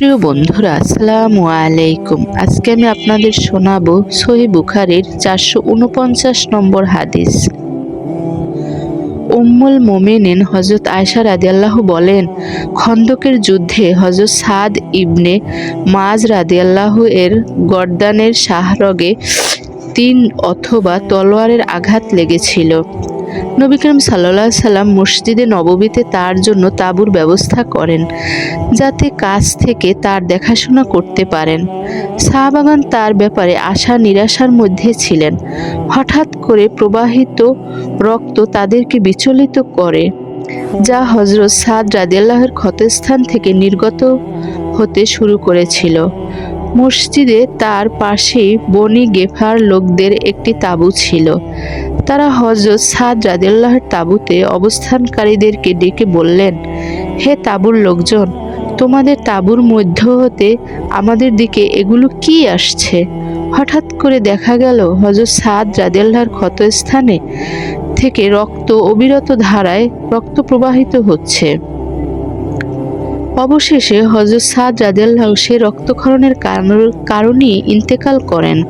প্রিয় বন্ধুরা, আসসালামু আলাইকুম। আজকে আমি আপনাদের শোনাবো সহি বুখারির চারশো উনপঞ্চাশ নম্বর হাদিস। উম্মুল মোমেনিন হজরত আয়সা রাদিয়াল্লাহ বলেন, খন্দকের যুদ্ধে হজরত সাদ ইবনে মাজ রাদিয়াল্লাহ এর গর্দানের শাহরগে তিন অথবা তলোয়ারের আঘাত লেগেছিল। নবী করিম সাল্লাহ সাল্লাম মসজিদে নববীতে তার জন্য তাঁবুর ব্যবস্থা করেন, যাতে কাছ থেকে তার দেখাশোনা করতে পারেন। শাহবাগান তার ব্যাপারে আশা নিরাশার মধ্যে ছিলেন। হঠাৎ করে প্রবাহিত রক্ত তাদেরকে বিচলিত করে, যা হজরত সাদ রাদিয়াল্লাহের ক্ষতস্থান থেকে নির্গত হতে শুরু করেছিল। মসজিদে তার পাশেই বনি গেফার লোকদের একটি তাঁবু ছিল। তারা হজরত সাদ রাদিয়াল্লাহের তাঁবুতে অবস্থানকারীদেরকে ডেকে বললেন, হে তাঁবুর লোকজন, তোমাদের তাঁবুর মধ্য হতে আমাদের দিকে এগুলো কি আসছে? হঠাৎ করে দেখা গেল হজরত সাদ রাদিয়াল্লাহর ক্ষতস্থানে থেকে রক্ত অবিরত ধারায় রক্ত প্রবাহিত হচ্ছে। অবশেষে হজরত সাদ রাদিয়াল্লাহ সে রক্তক্ষরণের কারণ- কারণেই ইন্তেকাল করেন।